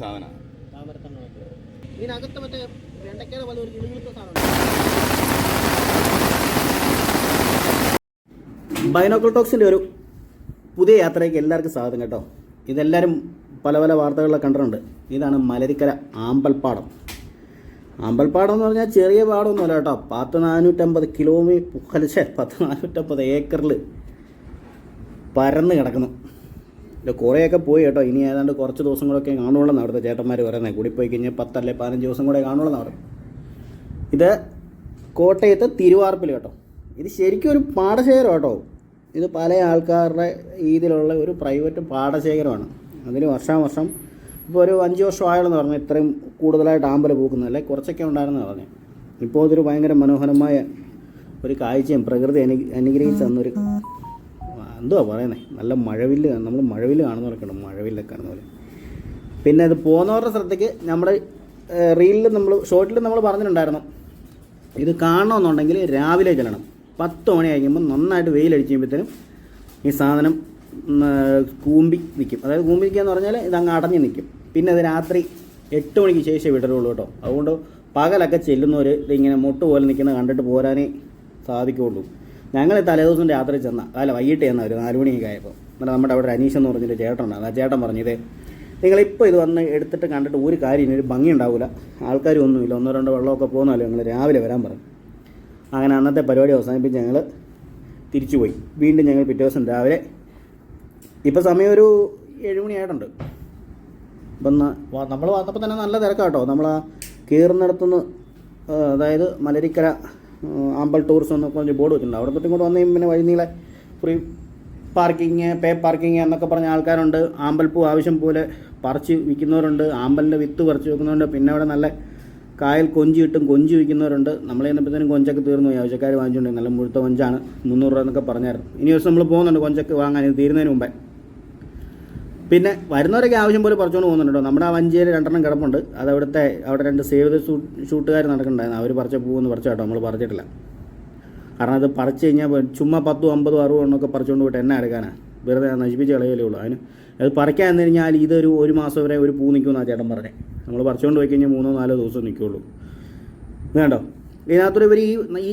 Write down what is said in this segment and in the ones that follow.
സാധനമാണ്. ഇതിനകത്ത് മറ്റേ വെണ്ടയ്ക്കയുടെ പോലെ ഒരു കിളുകിളുത്ത സാധനം ബൈനോക്കൽ ടോക്സിന്റെ ഒരു പുതിയ യാത്രയ്ക്ക് എല്ലാവർക്കും സ്വാഗതം കേട്ടോ. ഇതെല്ലാവരും പല പല വാർത്തകളിലൊക്കെ കണ്ടിട്ടുണ്ട്. ഇതാണ് മലരിക്കര ആമ്പൽപ്പാടം. ആമ്പൽപ്പാടം എന്ന് പറഞ്ഞാൽ ചെറിയ പാടമൊന്നുമല്ല കേട്ടോ. പത്ത് നാനൂറ്റമ്പത് കിലോമീറ്റർ ഛേ പത്ത് നാനൂറ്റമ്പത് ഏക്കറിൽ പരന്ന് കിടക്കുന്നു. ഇത് കുറേയൊക്കെ പോയി കേട്ടോ. ഇനി ഏതാണ്ട് കുറച്ച് ദിവസം കൂടെയൊക്കെ കാണുള്ളൂ അവിടുത്തെ ചേട്ടന്മാർ പറയുന്നത്. കൂടി പോയി കഴിഞ്ഞാൽ പത്തല്ലേ പതിനഞ്ച് ദിവസം കൂടെ കാണുള്ളൂ പറയും ഇത് കോട്ടയത്ത് തിരുവാർപ്പിൽ കേട്ടോ. ഇത് ശരിക്കും ഒരു പാടശേഖരം കേട്ടോ. ഇത് പല ആൾക്കാരുടെ രീതിയിലുള്ള ഒരു പ്രൈവറ്റ് പാടശേഖരമാണ്. അതിൽ വർഷാവർഷം ഇപ്പോൾ ഒരു അഞ്ച് വർഷം ആയാലെന്ന് പറഞ്ഞു ഇത്രയും കൂടുതലായിട്ട് ആമ്പൽ പൂക്കുന്നതല്ലേ കുറച്ചൊക്കെ ഉണ്ടായിരുന്നു പറഞ്ഞു. ഇപ്പോൾ ഇതൊരു ഭയങ്കര മനോഹരമായ ഒരു കാഴ്ചയും പ്രകൃതി അനു അനുഗ്രഹിച്ചു തന്നൊരു എന്തുവാ പറയുന്നത് നല്ല മഴവില്ല് നമ്മൾ മഴവില്ല് കാണുന്ന പോലെ ഉണ്ട് മഴവില്ലൊക്കെ കാണുന്ന പോലെ. പിന്നെ അത് പോകുന്നവരുടെ ശ്രദ്ധയ്ക്ക് നമ്മുടെ റീലിൽ നമ്മൾ ഷോർട്ടിൽ നമ്മൾ പറഞ്ഞിട്ടുണ്ടായിരുന്നു. ഇത് കാണണമെന്നുണ്ടെങ്കിൽ രാവിലെ ചെല്ലണം. പത്ത് മണി കഴിക്കുമ്പോൾ നന്നായിട്ട് വെയിലടിച്ച് കഴിയുമ്പോഴത്തേനും ഈ സാധനം കൂമ്പി നിൽക്കും അതായത് കൂമ്പി നിൽക്കുക എന്ന് പറഞ്ഞാൽ ഇത് അങ്ങ് അടഞ്ഞ് നിൽക്കും പിന്നെ അത് രാത്രി എട്ട് മണിക്ക് ശേഷം വിടരുള്ളൂ കേട്ടോ. അതുകൊണ്ട് പകലൊക്കെ ചെല്ലുന്നവർ ഇതിങ്ങനെ മുട്ട് പോലെ നിൽക്കുന്നത് കണ്ടിട്ട് പോരാനേ സാധിക്കുകയുള്ളൂ ഞങ്ങൾ തലേദിവസം രാത്രി ചെന്ന അല്ല വൈകിട്ട് ചെന്ന ഒരു നാല് ആയപ്പോൾ എന്നാൽ നമ്മുടെ അവിടെ അനീഷ് എന്ന് പറഞ്ഞൊരു ചേട്ടനുണ്ട്. ആ ചേട്ടൻ പറഞ്ഞത് നിങ്ങളിപ്പോൾ ഇത് വന്ന് എടുത്തിട്ട് കണ്ടിട്ട് ഒരു കാര്യം ഒരു ഭംഗി ഉണ്ടാവില്ല ആൾക്കാരും ഒന്നുമില്ല ഒന്നോ രണ്ടോ വെള്ളമൊക്കെ പോകുന്നല്ലോ ഞങ്ങൾ രാവിലെ വരാൻ പറഞ്ഞു അങ്ങനെ അന്നത്തെ പരിപാടി അവസാനിപ്പിച്ച് ഞങ്ങൾ തിരിച്ചുപോയി. വീണ്ടും ഞങ്ങൾ പിറ്റേ ദിവസം രാവിലെ ഇപ്പോൾ സമയം ഒരു ഏഴുമണിയായിട്ടുണ്ട് ഇപ്പം നമ്മൾ വന്നപ്പോൾ തന്നെ നല്ല തിരക്കാട്ടോ. നമ്മൾ ആ കീറുന്നിടത്തുനിന്ന് അതായത് മലരിക്കര ആ, ആമ്പൽ ടൂറിസം എന്നൊക്കെ പറഞ്ഞ് ബോർഡ് വെച്ചിട്ടുണ്ട്. അവിടെ തൊട്ട് ഇങ്ങോട്ട് വന്നു പിന്നെ വഴിനീളെ ഫ്രീ പാർക്കിങ് പേ പാർക്കിങ് എന്നൊക്കെ പറഞ്ഞ ആൾക്കാരുണ്ട്. ആമ്പൽപ്പൂ ആവശ്യം പോലെ പറിച്ച് വിൽക്കുന്നവരുണ്ട്. ആമ്പലിന്റെ വിത്ത് പറിച്ച് വെക്കുന്നവരുണ്ട്. പിന്നെ അവിടെ നല്ല കായൽ കൊഞ്ച് കിട്ടും കൊഞ്ച് വിൽക്കുന്നവരുണ്ട്. നമ്മൾ ചെന്നപ്പോഴത്തേനും കൊഞ്ചൊക്കെ തീർന്നു പോയി. ആവശ്യക്കാർ വാങ്ങിച്ചുകൊണ്ട് നല്ല മുഴുത്ത കൊഞ്ചാണ്. മുന്നൂറ് രൂപ എന്നൊക്കെ പറഞ്ഞായിരുന്നു. ഇനി ദിവസം നമ്മൾ പോകുന്നുണ്ട് കൊഞ്ചൊക്കെ വാങ്ങാൻ. ഇത് തീരുന്നതിന് മുമ്പേ. പിന്നെ വരുന്നവരൊക്കെ ആവശ്യം പോലെ പറിച്ചുകൊണ്ട് പോകുന്നുണ്ടോ നമ്മുടെ ആ വഞ്ചിയിൽ രണ്ടെണ്ണം കിടപ്പുണ്ട്. അത് അവിടുത്തെ അവിടെ രണ്ട് സേവ് ഷൂട്ടുകാർ നടക്കുന്നുണ്ടായിരുന്നു. അവർ പറിച്ച പൂവെന്ന് പറിച്ച കേട്ടോ നമ്മൾ പറിച്ചിട്ടില്ല. കാരണം അത് പറിച്ചു കഴിഞ്ഞാൽ ചുമ്മാ പത്തും അമ്പതും അറുപതും എണ്ണമൊക്കെ പറിച്ചുകൊണ്ട് പോയിട്ട് എന്നെ എടുക്കാനാണ് വെറുതെ നശിപ്പിച്ച് കളയലേ ഉള്ളൂ. അതിന് അത് പറിക്കാൻ എന്ന് കഴിഞ്ഞാൽ ഇതൊരു ഒരു മാസം വരെ ഒരു പൂ നിൽക്കുമെന്നാണ് ചേട്ടൻ പറഞ്ഞത് നമ്മൾ പറിച്ചുകൊണ്ട് പോയി കഴിഞ്ഞാൽ മൂന്നോ നാലോ ദിവസം നിൽക്കുകയുള്ളൂ വേണ്ടോ ഇതിനകത്തൊരു ഇവർ ഈ ഈ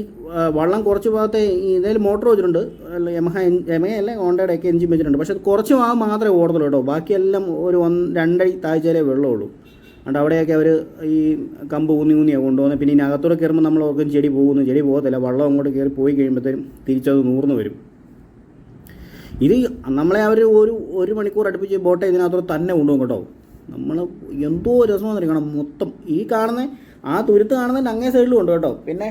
വള്ളം കുറച്ച് ഭാഗത്തെ ഇതിൽ മോട്ടർ വെച്ചിട്ടുണ്ട്. അല്ല യമഹ യമയല്ല ഹോണ്ടയുടെ ഒക്കെ എഞ്ചിൻ വെച്ചിട്ടുണ്ട്. പക്ഷേ കുറച്ച് ഭാഗം മാത്രമേ ഓടത്തുള്ളൂ കേട്ടോ. ബാക്കിയെല്ലാം ഒരു ഒന്ന് രണ്ടടി താഴ്ചയിലേ വെള്ളമുള്ളൂ. അണ്ട് അവിടെയൊക്കെ അവർ ഈ കമ്പ് ഊന്നി ഊന്നിയാണ് കൊണ്ടുപോകുന്നത്. പിന്നെ ഇനി അകത്തൂടെ കയറുമ്പോൾ നമ്മൾ ഓർക്കും ചെടി പോകുന്നു ചെടി പോകത്തില്ല. വള്ളം അങ്ങോട്ട് കയറി പോയി കഴിയുമ്പോഴത്തേനും തിരിച്ചത് നൂർന്ന് വരും. ഇത് നമ്മളെ അവർ ഒരു ഒരു മണിക്കൂർ അടുപ്പിച്ച് ബോട്ട് ഇതിനകത്തോടെ തന്നെ കൊണ്ടുപോകും കേട്ടോ. നമ്മൾ എന്തോ രസമാണെന്ന് അറിയണം മൊത്തം. ഈ കാണുന്ന ആ തുരുത്ത് കാണുന്നതിന്റെ അങ്ങേ സൈഡിലും ഉണ്ട് കേട്ടോ. പിന്നെ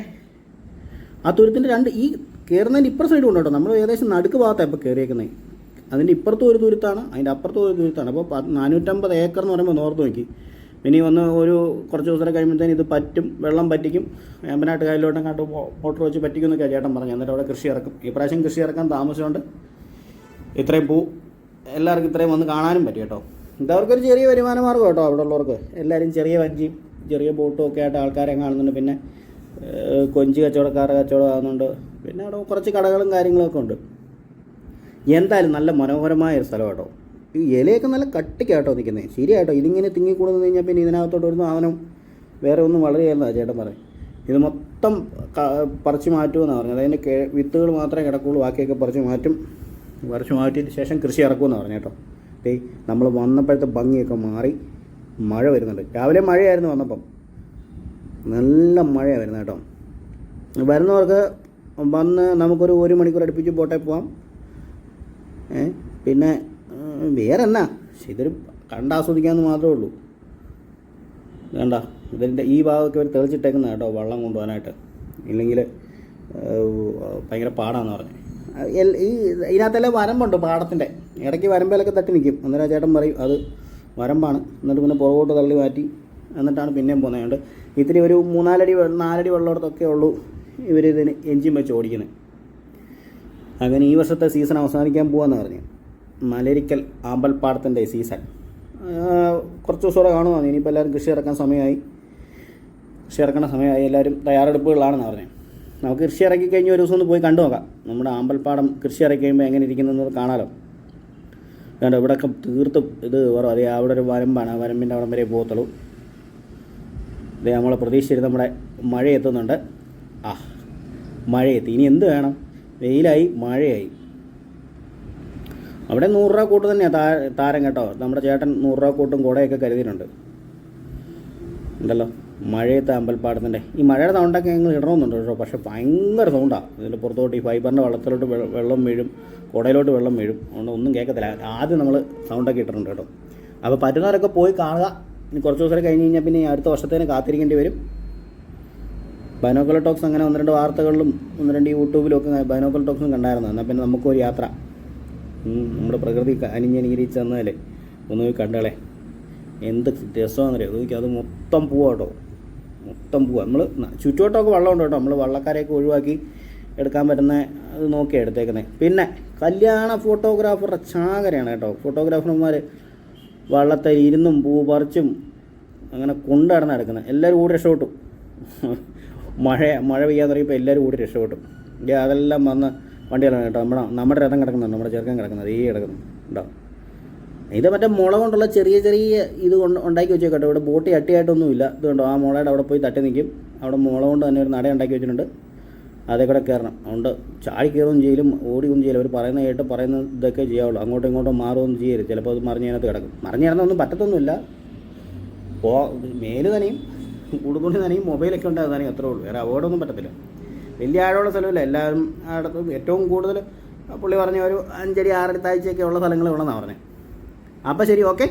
ആ തുരുത്തിന്റെ രണ്ട് ഈ കയറുന്നതിന്റെ ഇപ്പുറ സൈഡും ഉണ്ട് കേട്ടോ. നമ്മൾ ഏകദേശം നടുക്ക് ഭാഗത്താണ് ഇപ്പോൾ കയറിയേക്കുന്നത് അതിന്റെ ഇപ്പുറത്തും ഒരു തുരുത്താണ് അതിന്റെ അപ്പുറത്തും ഒരു തുരുത്താണ്. അപ്പോൾ നാനൂറ്റമ്പത് ഏക്കർ എന്ന് പറയുമ്പോൾ നോർത്ത് നോക്കി. ഇനി വന്ന് ഒരു കുറച്ച് ദിവസം കഴിയുമ്പോഴത്തേന് ഇത് പറ്റും വെള്ളം പറ്റിക്കും. വേമ്പനാട്ട് കായലിലോട്ടും കണ്ട് മോട്ടർ വെച്ച് പറ്റിക്കും എന്നൊക്കെ ചേട്ടൻ പറഞ്ഞു. എന്നിട്ട് അവിടെ കൃഷി ഇറക്കും. ഈ പ്രാവശ്യം കൃഷി ഇറക്കാൻ താമസമുണ്ട്. ഇത്രയും പൂ എല്ലാവർക്കും ഇത്രയും വന്ന് കാണാനും പറ്റും കേട്ടോ. ഇതവർക്കൊരു ചെറിയ വരുമാന മാർഗം കേട്ടോ അവിടെ ഉള്ളവർക്ക്. എല്ലാവരും ചെറിയ വഞ്ചിയും ചെറിയ ബോട്ടും ഒക്കെ ആയിട്ട് ആൾക്കാരെ കാണുന്നുണ്ട്. പിന്നെ കൊഞ്ച് കച്ചവടക്കാരുടെ കച്ചവടം ആകുന്നുണ്ട് പിന്നെ അവിടെ കുറച്ച് കടകളും കാര്യങ്ങളൊക്കെ ഉണ്ട്. എന്തായാലും നല്ല മനോഹരമായ ഒരു സ്ഥലം കേട്ടോ ഈ ഇലയൊക്കെ നല്ല കട്ടിക്കാട്ടോ നിൽക്കുന്നത് ശരിയാട്ടോ. ഇതിങ്ങനെ തിങ്ങിക്കൂടുന്നു കഴിഞ്ഞാൽ പിന്നെ ഇതിനകത്തോട്ട് ഒരു സാധനം വേറെ ഒന്നും വളരെയല്ലെന്നാണ് ചേട്ടൻ പറയും. ഇത് മൊത്തം പറിച്ചു പറിച്ച് മാറ്റുമെന്നാണ് പറഞ്ഞത്. അതിന്റെ കെ- വിത്തുകൾ മാത്രമേ കിടക്കുള്ളൂ. ബാക്കിയൊക്കെ പറിച്ച് മാറ്റും. പറിച്ചു മാറ്റിയതിന് ശേഷം കൃഷി ഇറക്കുമെന്നാണ് പറഞ്ഞു കേട്ടോ. നമ്മൾ വന്നപ്പോഴത്തെ ഭംഗിയൊക്കെ മാറി. മഴ വരുന്നുണ്ട്. രാവിലെ മഴയായിരുന്നു വന്നപ്പം. നല്ല മഴയാണ് വരുന്നത് കേട്ടോ. വരുന്നവർക്ക് വന്ന് നമുക്കൊരു ഒരു മണിക്കൂർ അടുപ്പിച്ച് പോട്ടെ പോവാം. പിന്നെ വേറെ എന്നാ ഇതൊരു കണ്ടാസ്വദിക്കാന്ന് മാത്രമേ ഉള്ളൂ. വേണ്ട ഇതിന്റെ ഈ ഭാഗമൊക്കെ അവർ തെളിച്ചിട്ടേക്കുന്ന കേട്ടോ വെള്ളം കൊണ്ടുപോകാനായിട്ട്. ഇല്ലെങ്കിൽ ഭയങ്കര പാടാന്ന് പറഞ്ഞു. ഈ ഇതിനകത്തെല്ലാം വരമ്പുണ്ട് പാടത്തിന്റെ ഇടയ്ക്ക് വരമ്പേലൊക്കെ തട്ടി നിൽക്കും അന്നേരം ചേട്ടൻ പറയും അത് വരമ്പാണ്. എന്നിട്ട് പിന്നെ പുറകോട്ട് തള്ളി മാറ്റി. എന്നിട്ടാണ് പിന്നെയും പോകുന്നത് ഇത്തിരി ഒരു മൂന്നാലടി നാലടി വെള്ളത്തോടത്തൊക്കെ ഉള്ളൂ ഇവർ ഇതിന് എഞ്ചിൻ വെച്ച് ഓടിക്കുന്നത് അങ്ങനെ ഈ വർഷത്തെ സീസൺ അവസാനിക്കാൻ പോവാന്ന് പറഞ്ഞു. മലരിക്കൽ ആമ്പൽപ്പാടത്തിന്റെ സീസൺ. കുറച്ച് ദിവസം കൂടെ കാണുവാണ് ഇനിയിപ്പോൾ എല്ലാവരും കൃഷി ഇറക്കാൻ സമയമായി. കൃഷി ഇറക്കുന്ന സമയമായി. എല്ലാവരും തയ്യാറെടുപ്പുകളാണെന്ന് പറഞ്ഞു. നമുക്ക് കൃഷി ഇറക്കി കഴിഞ്ഞ് ഒരു ദിവസം ഒന്ന് പോയി കണ്ടു നോക്കാം. നമ്മുടെ ആമ്പൽപ്പാടം കൃഷി ഇറക്കി കഴിയുമ്പോൾ എങ്ങനെ ഇരിക്കുന്നതെന്ന് കാണാലോ. വേണ്ട ഇവിടെയൊക്കെ തീർത്തും ഇത് കുറവ് അവിടെ ഒരു വരമ്പാണ്. വരമ്പിന്റെ അവിടം വരെ പോകത്തുള്ളൂ. ഇത് നമ്മളെ പ്രതീക്ഷിച്ചിരുന്ന നമ്മുടെ മഴ എത്തുന്നുണ്ട്. ആ മഴ എത്തി. ഇനി എന്ത് വേണം? വെയിലായി മഴയായി. അവിടെ നൂറ് രൂപ കൂട്ട് തന്നെയാണ് താരം കേട്ടോ. നമ്മുടെ ചേട്ടൻ നൂറ് രൂപ കൂട്ടും കുടയൊക്കെ കരുതിയിട്ടുണ്ട്. ഉണ്ടല്ലോ? മഴയത്തെ അമ്പൽപ്പാടത്തിന്റെ ഈ മഴയുടെ സൗണ്ടൊക്കെ ഞങ്ങൾ ഇടണമെന്നുണ്ട് കേട്ടോ. പക്ഷേ ഭയങ്കര സൗണ്ടാണ് ഇതിന്റെ പുറത്തോട്ട് ഈ ഫൈബറിന്റെ വെള്ളത്തിലോട്ട് വെള്ളം വീഴും കുടയിലോട്ട് വെള്ളം വീഴും. അതുകൊണ്ട് ഒന്നും കേൾക്കത്തില്ല. ആദ്യം നമ്മൾ സൗണ്ടൊക്കെ ഇട്ടിട്ടുണ്ട് കേട്ടോ. അപ്പോൾ പറ്റുന്നവരൊക്കെ പോയി കാണുക. ഇനി കുറച്ച് ദിവസം കഴിഞ്ഞ് കഴിഞ്ഞാൽ പിന്നെ അടുത്ത വർഷത്തേന് കാത്തിരിക്കേണ്ടി വരും. ബൈനോക്കൽ ടോക്സ് അങ്ങനെ ഒന്ന് രണ്ട് വാർത്തകളിലും ഒന്ന് രണ്ട് യൂട്യൂബിലും ഒക്കെ ബൈനോക്കുലർ ടോക്സും കണ്ടായിരുന്നു. എന്നാൽ പിന്നെ നമുക്കൊരു യാത്ര. നമ്മുടെ പ്രകൃതി അനിഞ്ഞനികരിച്ച് തന്നാലേ ഒന്ന് പോയി കണ്ടളേ. എന്ത് രസമാണെന്നറിയാം? അത് മൊത്തം പോവാ കേട്ടോ. മൊത്തം പോവുക നമ്മൾ ചുറ്റുവട്ടമൊക്കെ വെള്ളമുണ്ട് കേട്ടോ. നമ്മൾ വള്ളക്കാരെയൊക്കെ ഒഴിവാക്കി എടുക്കാൻ പറ്റുന്ന അത് നോക്കിയാണ് എടുത്തേക്കുന്നത് പിന്നെ കല്യാണ ഫോട്ടോഗ്രാഫറുടെ ചാകരയാണ് കേട്ടോ. ഫോട്ടോഗ്രാഫർമാർ വള്ളത്തിൽ ഇരുന്നും പൂ പറിച്ചും അങ്ങനെ കൊണ്ടുനടന്ന് എടുക്കുന്നത് എല്ലാവരും കൂടി രക്ഷപ്പെട്ടു. മഴ മഴ പെയ്യാൻ തുടങ്ങിയപ്പോൾ എല്ലാവരും കൂടി രക്ഷപ്പെട്ടു. അതെല്ലാം വന്ന് വണ്ടികളാണ് കേട്ടോ. നമ്മുടെ നമ്മുടെ രഥം കിടക്കുന്നുണ്ട്. നമ്മുടെ ചെറുക്കൻ കിടക്കുന്നത് ഈ കിടക്കുന്നു. ഉണ്ടോ? ഇത് മറ്റേ മുള കൊണ്ടുള്ള ചെറിയ ചെറിയ ഇത് കൊണ്ട് ഉണ്ടാക്കി വെച്ചേക്കട്ടോ ഇവിടെ ബോട്ടി അട്ടിയായിട്ടൊന്നുമില്ല. ഇത് കണ്ടോ ആ മുളയുടെ അവിടെ പോയി തട്ടി നിൽക്കും. അവിടെ മുള കൊണ്ട് തന്നെ ഒരു നട ഉണ്ടാക്കി വെച്ചിട്ടുണ്ട്. അതേ കൂടെ കയറണം. അതുകൊണ്ട് ചാടി കയറുകയും ചെയ്യലും ഓടിയൊന്നും ചെയ്യലും. അവർ പറയുന്ന കേട്ട് പറയുന്ന ഇതൊക്കെ ചെയ്യാവുള്ളൂ. അങ്ങോട്ടും ഇങ്ങോട്ടും മാറുകയൊന്നും ചെയ്യരുത്. ചിലപ്പോൾ അത് മറിഞ്ഞ് അതിനകത്ത് കിടക്കും. മറിഞ്ഞ് കിടന്നൊന്നും പറ്റത്തൊന്നുമില്ല. പോ മേൽ തന്നെയും ഉടുതുണി തന്നെയും മൊബൈലൊക്കെ ഉണ്ട് അത് അത്രേ ഉള്ളൂ. വേറെ അപകടമൊന്നും പറ്റത്തില്ല. വലിയ ആഴമുള്ള സ്ഥലമില്ല. എല്ലാവരും അടുത്തും ഏറ്റവും കൂടുതൽ പുള്ളി പറഞ്ഞ ഒരു അഞ്ചടി ആറടി താഴ്ചയൊക്കെ ഉള്ള സ്ഥലങ്ങളേ ഉള്ളതെന്നാണ് പറഞ്ഞത്. അപ്പോൾ ശരി ഓക്കെ